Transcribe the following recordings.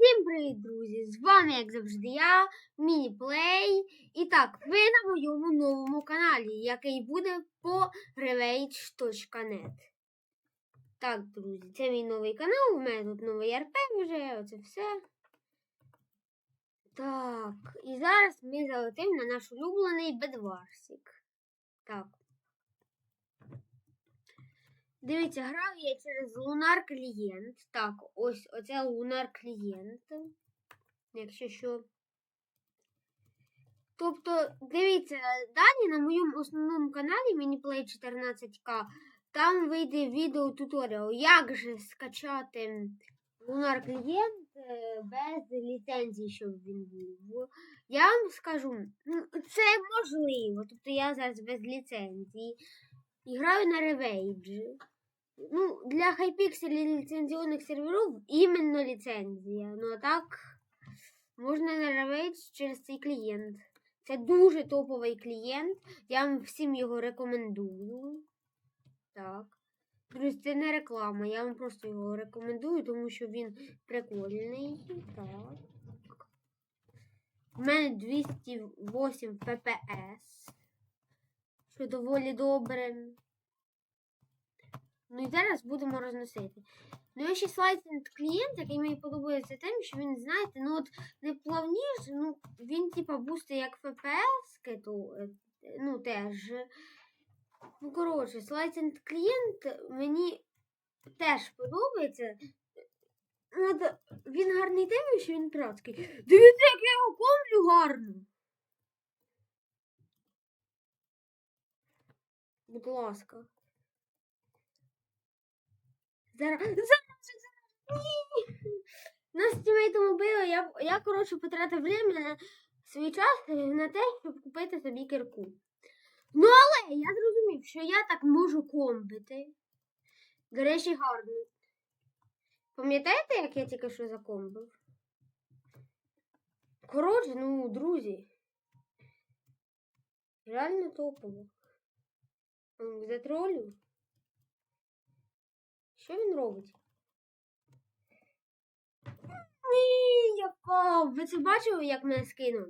Всім привіт, друзі! З вами, як завжди, я, Мініплей. І так, ви на моєму новому каналі, який буде по revage.net. Так, друзі, це мій новий канал, у мене тут новий РП вже, оце все. Так, і зараз ми залетимо на наш улюблений бедварсик. Так. Дивіться, грав я через Lunar клієнт. Так, ось оце Lunar клієнт. Якщо що. Тобто, дивіться, далі на моєму основному каналі Мініплей 14К, там вийде відео туторіал, як же скачати Lunar клієнт е, без ліцензії, щоб він був. Я вам скажу, ну, це можливо. Тобто я зараз без ліцензії. І граю на Revage. Ну, для і ліцензіонних серверів іменно ліцензія. Ну а так можна на Revage через цей клієнт. Це дуже топовий клієнт. Я вам всім його рекомендую. Так. Друзі, це не реклама, я вам просто його рекомендую, тому що він прикольний. Так. У мене 208 ППС. Що доволі добре. Ну і зараз будемо розносити. Ну, є ще слайдинг клієнт, який мені подобається тим, що він, знаєте, ну от не плавніше, ну він типа бустить як FPS, то, е, ну теж. Ну, коротше, слайдинг клієнт мені теж подобається. Ну, от, він гарний тим, що він піратський. Дивіться, як я його комлю гарно. Будь ласка. Зараз. Зараз. Ні. Нас тімейтом убили. Я, я, коротше, потратив время свій час на те, щоб купити собі кирку. Ну, але я зрозумів, що я так можу комбити. До речі, гарно. Пам'ятаєте, як я тільки що закомбив? Коротше, ну, друзі. Реально топово. Затролю. Що він робить? Ні, я впав. Ви це бачили, як мене скинув?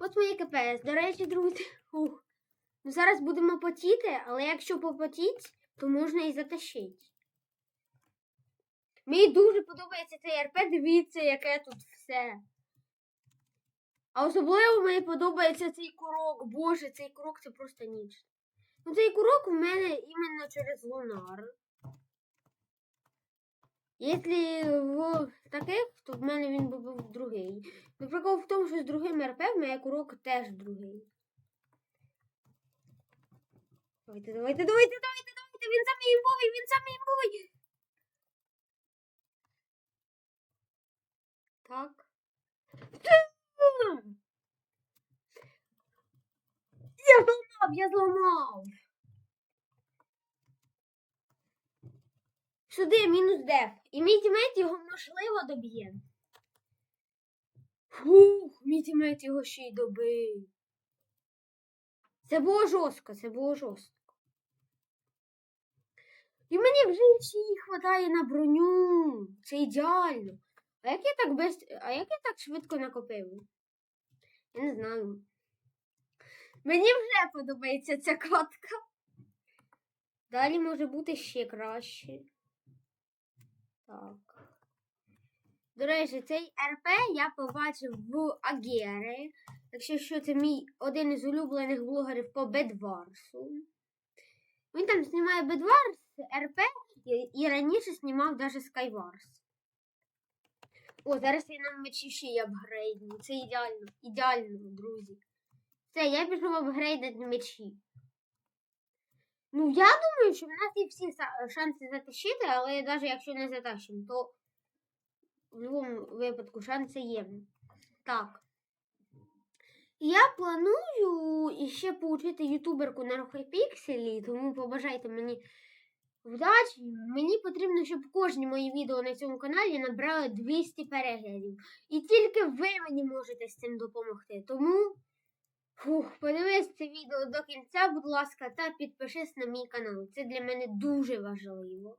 От моє КПС. До речі, друзі. Ух. Ну, зараз будемо потіти, але якщо попотіть, то можна і затащити. Мені дуже подобається цей РП, дивіться, яке тут все. А особливо мені подобається цей курок. Боже, цей курок це просто ніч. Ну, цей курок у мене іменно через лунар. Якщо в таких, то в мене він був другий. Ну, прикол в тому, що з другим РП в мене курок теж другий. Давайте, давайте, давайте, давайте, давайте. Він самий імбовий, він самий імбовий. Так. Я я зламав. Сюди мінус деф. І мій тімейт його можливо доб'є. Фух, мій тімейт його ще й добив. Це було жорстко, це було жорстко. І мені вже ще й хватає на броню. Це ідеально. А як я так без... А як я так швидко накопив? Я не знаю. Мені вже подобається ця катка. Далі може бути ще краще. Так. До речі, цей РП я побачив в Агери. Якщо що, це мій один із улюблених блогерів по Бедварсу. Він там знімає Бедварс, РП і, раніше знімав навіть Skywars. О, зараз я на мечі ще й апгрейдну. Це ідеально, ідеально, друзі. Все, я пішов апгрейдити мечі. Ну, я думаю, що в нас є всі шанси затащити, але навіть якщо не затащимо, то в будь-якому випадку шанси є. Так. Я планую іще поучити ютуберку на Рухайпікселі, тому побажайте мені вдачі. Мені потрібно, щоб кожні мої відео на цьому каналі набрали 200 переглядів. І тільки ви мені можете з цим допомогти. Тому. Фух, подивись це відео до кінця, будь ласка, та підпишись на мій канал. Це для мене дуже важливо.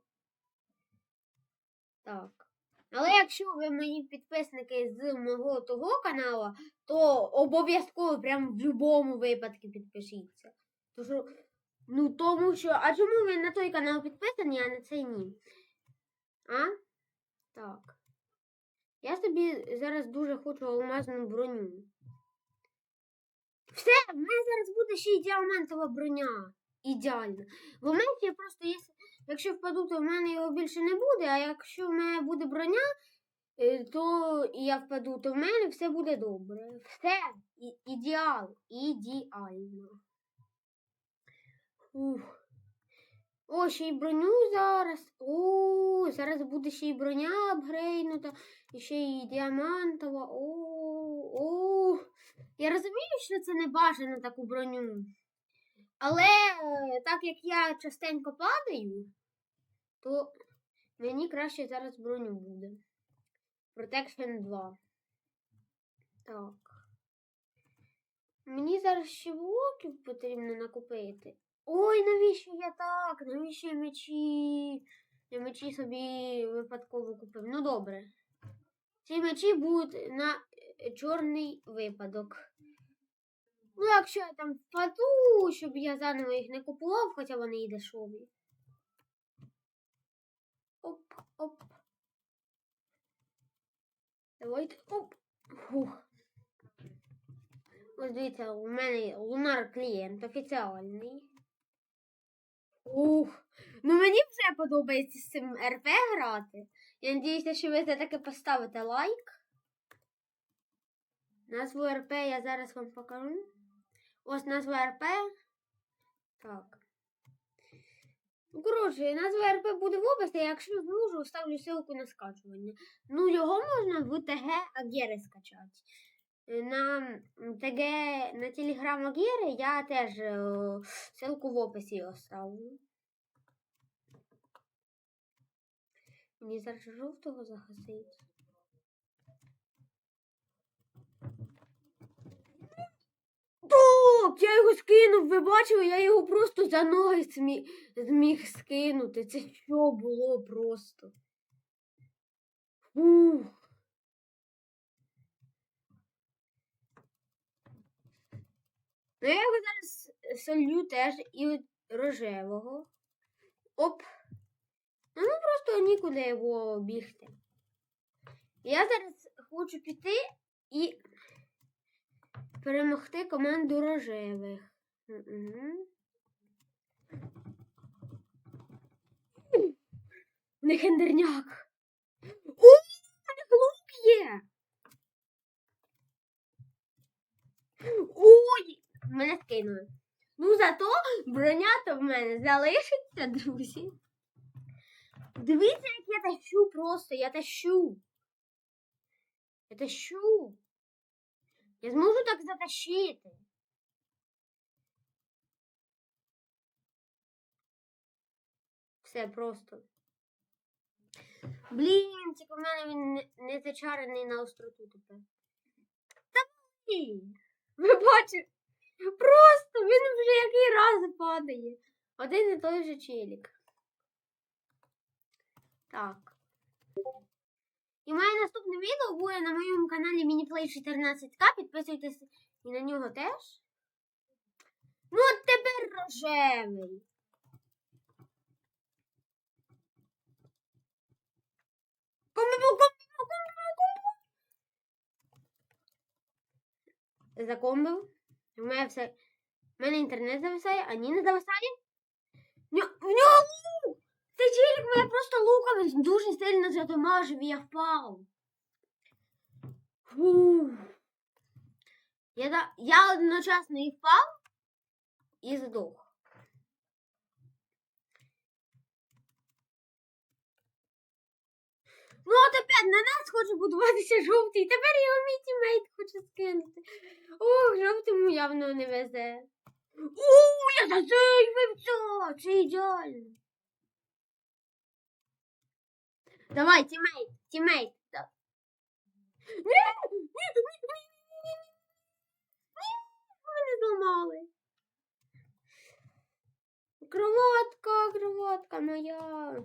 Так. Але якщо ви мої підписники з мого того каналу, то обов'язково прям в будь-якому випадку підпишіться. То що, ну тому що, а чому ви на той канал підписані, а на цей ні? А? Так. Я собі зараз дуже хочу алмазну броню. Все, в мене зараз буде ще й діамантова броня. Ідеально. В мене ще просто. Якщо впаду, то в мене його більше не буде, а якщо в мене буде броня, е, то я впаду, то в мене все буде добре. Все, ідеал, ідеально. Ух. О, ще й броню зараз. О, зараз буде ще й броня апгрейнута, і ще й діамантова. О, о. Я розумію, що це не бажано таку броню. Але е, так як я частенько падаю, то мені краще зараз броню буде. Protection 2. Так. Мені зараз ще блоків потрібно накупити. Ой, навіщо я так? Навіщо я мечі? Я мечі собі випадково купив. Ну добре. Ці мечі будуть на чорний випадок. Ну, якщо я там впаду, щоб я заново їх не купував, хоча вони і дешеві. Оп, оп. Давайте. Оп. Фух. Ось дивіться, у мене лунар клієнт офіціальний. Ух. Ну мені вже подобається з цим РП грати. Я надіюся, що ви все-таки поставите лайк. Назву РП я зараз вам покажу. Ось назва РП. Так. Ну, коротше, назва РП буде в описі, якщо зможу, вставлю ссылку на скачування. Ну, його можна в ТГ Агери скачати. Е, На ТГ на Телеграм Агери я теж е, ссылку в описі оставлю. Мені зараз жовтого загасить. Так, я його скинув, ви бачили, я його просто за ноги змі... зміг скинути. Це що було просто? Ух. Ну, я його зараз солью теж і рожевого. Оп. Ну, ну просто нікуди його бігти. Я зараз хочу піти і перемогти команду рожевих. Мгм. Не хендерняк. О, лук є. Ой, мене скинули. Ну, зато броня то в мене залишиться, друзі. Дивіться, як я тащу просто, я тащу. Я тащу. Я зможу так затащити. Все просто. Блін, тільки в мене він не, зачарений на остроту тепер. Та блін! Ви бачите? Просто він вже який раз падає. Один і той же челік. Так. І моє наступне відео буде на моєму каналі Мініплей 14К. Підписуйтесь і на нього теж. Ну, от тепер рожевий. Закомбив. У мене все. У мене інтернет зависає, а ні не зависає. В нього в нього лук! Цей челік мене просто луком дуже сильно задомажив, я впав. Фух. Я, я одночасно і впав, і здох. Ну, от опять на нас хоче будуватися жовтий. Тепер його мій тімейт хоче скинути. Ох, жовтому явно не везе. У, я засейвив це! Це ідеально. Давай, тімейт, тімейт. Мене зламали. Кроватка, кроватка моя.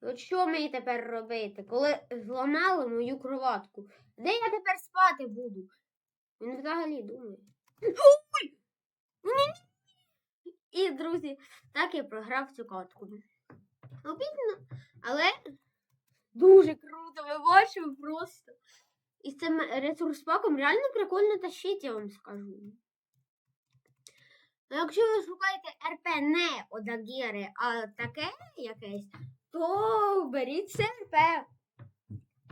От що мені тепер робити, коли зламали мою кроватку? Де я тепер спати буду? Він взагалі думає. І, друзі, так я програв цю катку. Обідно, але дуже круто, ви бачите просто. І з цим ресурс-паком реально прикольно тащить, я вам скажу. Ну, якщо ви шукаєте РП не Одагіри, а таке якесь, то беріть це РП.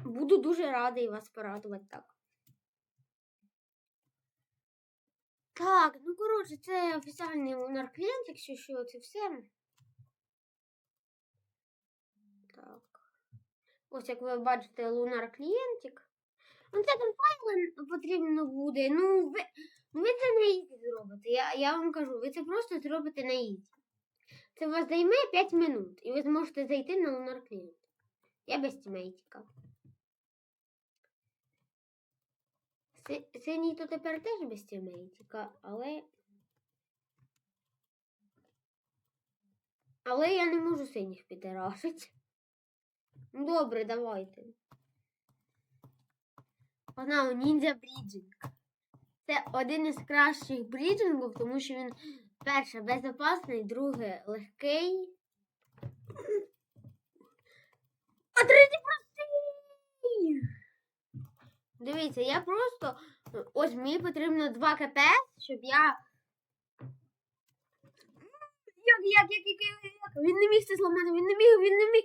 Буду дуже радий вас порадувати так. Так, ну коротше, це офіціальний лунар клієнт, якщо що, це все. Так. Ось як ви бачите, лунар клієнтик. Ну, це там файли потрібно буде. Ну, ви, ви це на ізі зробите. Я, я вам кажу, ви це просто зробите на ізі. Це у вас займе 5 минут, і ви зможете зайти на лунар клієнт. Я без тімейтіка. Синій то тепер теж без тімейтіка, але. Але я не можу синіх підарашити. Ну, Добре, давайте. Погнали, ніндзя бріджинг. Це один із кращих бріджингів, тому що він перше безпечний, друге легкий. Дивіться, я просто. Ось мені потрібно 2 кп, щоб я. Як, як, як, як, як? Він не міг це зламати, він не міг, він не міг.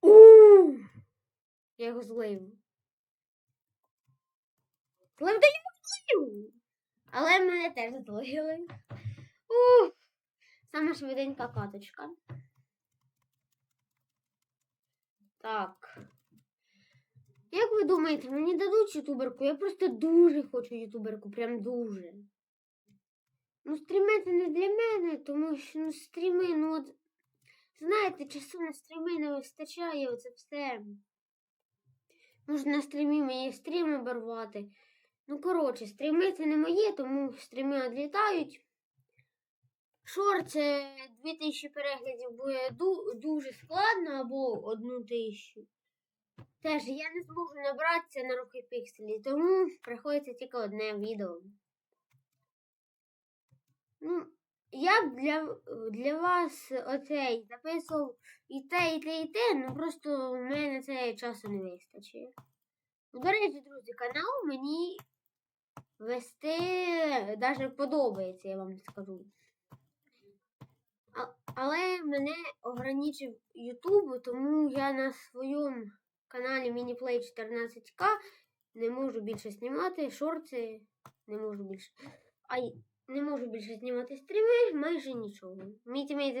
У! Я його злив. Злив та я злив. Але мене теж злили. Ух. Саме швиденька каточка. Так. Як ви думаєте, мені дадуть ютуберку? Я просто дуже хочу ютуберку, прям дуже. Ну, стріми це не для мене, тому що ну, стріми, ну от. Знаєте, часу на стріми не вистачає, оце все. Можна на стрімі мені стрім оборвати. Ну, коротше, стріми це не моє, тому стріми відлітають. Шорт це 2000 переглядів буде дуже складно або одну тисячу. Теж я не зможу набратися на руки пікселі, тому приходиться тільки одне відео. Ну, я б для, для вас оцей записував і те, і те, і те, ну просто в мене це часу не вистачить. До речі, друзі, канал мені вести навіть подобається, я вам скажу. А, але мене ограничив YouTube, тому я на своєму каналі Мініплей 14К не можу більше знімати шорти, не можу більше. Ай, не можу більше знімати стріми, майже нічого. Мій тімейт...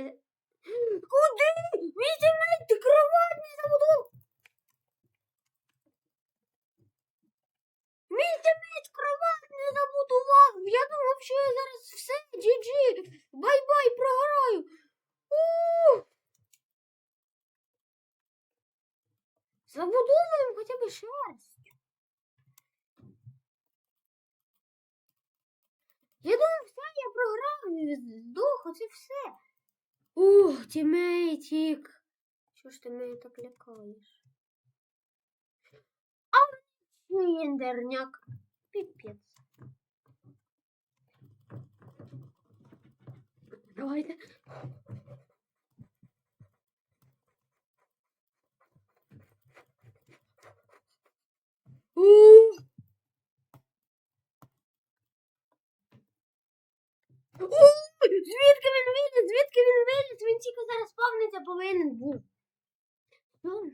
Куди? Мій тімейт, ти кровать не забудов! Мій тімейт кровать не забудував! Я думав, що я зараз все, GG! Бай-бай, програю! У! Забудовуємо хоча б шерсть. Я думав, все, я програв, здох, оце все. Ух, тімейтік. Що ж ти мене так лякаєш? А індерняк. Піпець. Давайте. Звідки він виліз? Звідки він виліз? Він тільки зараз спавниться повинен був. Ну.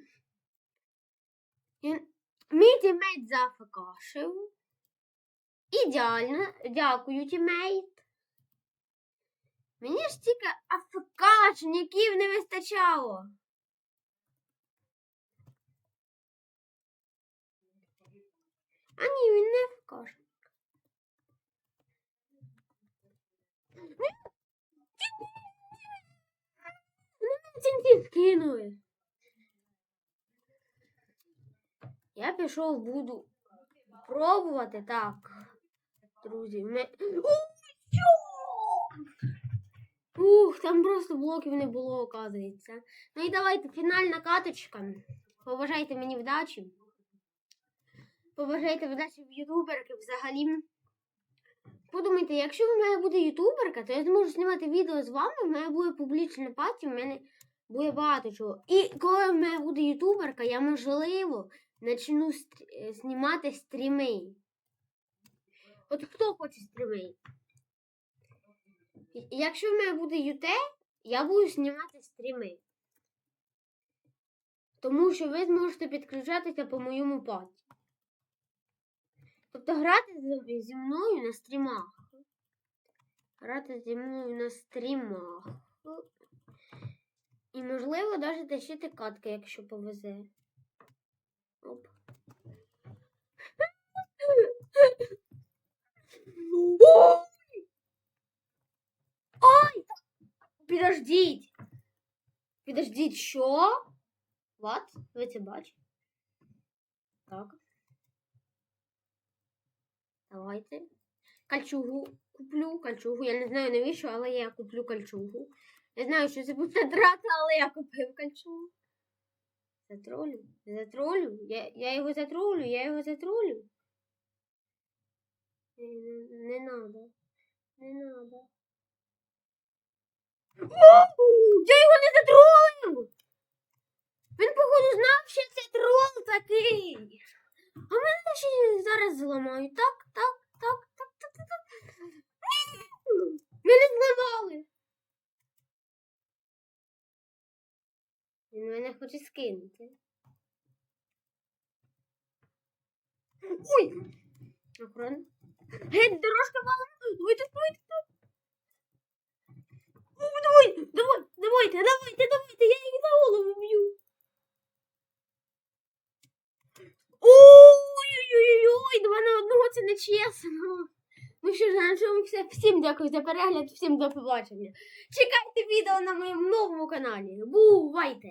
Мій тімейт зафакашив. Ідеально. Дякую, тімейт. Мені ж тільки афкашників не вистачало. А ні, він не афкаш. Тільки скинули. Я пішов, буду пробувати так. Друзі, ми. Ух, там просто блоків не було, оказується. Ну і давайте фінальна каточка. Побажайте мені вдачі. Побажайте вдачі в ютуберки взагалі. Подумайте, якщо в мене буде ютуберка, то я зможу знімати відео з вами, в мене буде публічна паті, в мене буде багато чого. І коли в мене буде ютуберка, я можливо почну е, знімати стріми. От хто хоче стріми? Якщо в мене буде ЮТ, я буду знімати стріми. Тому що ви зможете підключатися по моєму паті. Тобто грати зі мною на стрімах. Грати зі мною на стрімах. І можливо навіть тащити катки, якщо повезе. Оп. Ой! Підождіть! Підождіть, що? What? Ви це бачите? Так. Давайте. Кольчугу куплю, кольчугу. Я не знаю навіщо, але я куплю кольчугу. Не знаю, що це буде трата, але я купив кольчугу. Затролю. Затролю. Я, я його затролю, я його затролю. Не, не. Не надо. Я його не затролив! Він, походу, знав, що це трол такий. А мене ще зараз зламають. Так, так, так, так, так, так, так. Мене зламали. Він мене хоче скинути. Ой! Охорона. Геть, дорожка валом. Давайте, давайте, давайте. О, давай, давай, давайте, давайте, давайте, я їх за голову б'ю. Ой-ой-ой, два на одного це не чесно. Ну що ж, на цьому все. Всім дякую за перегляд, всім до побачення. Чекайте відео на моєму новому каналі. Бувайте!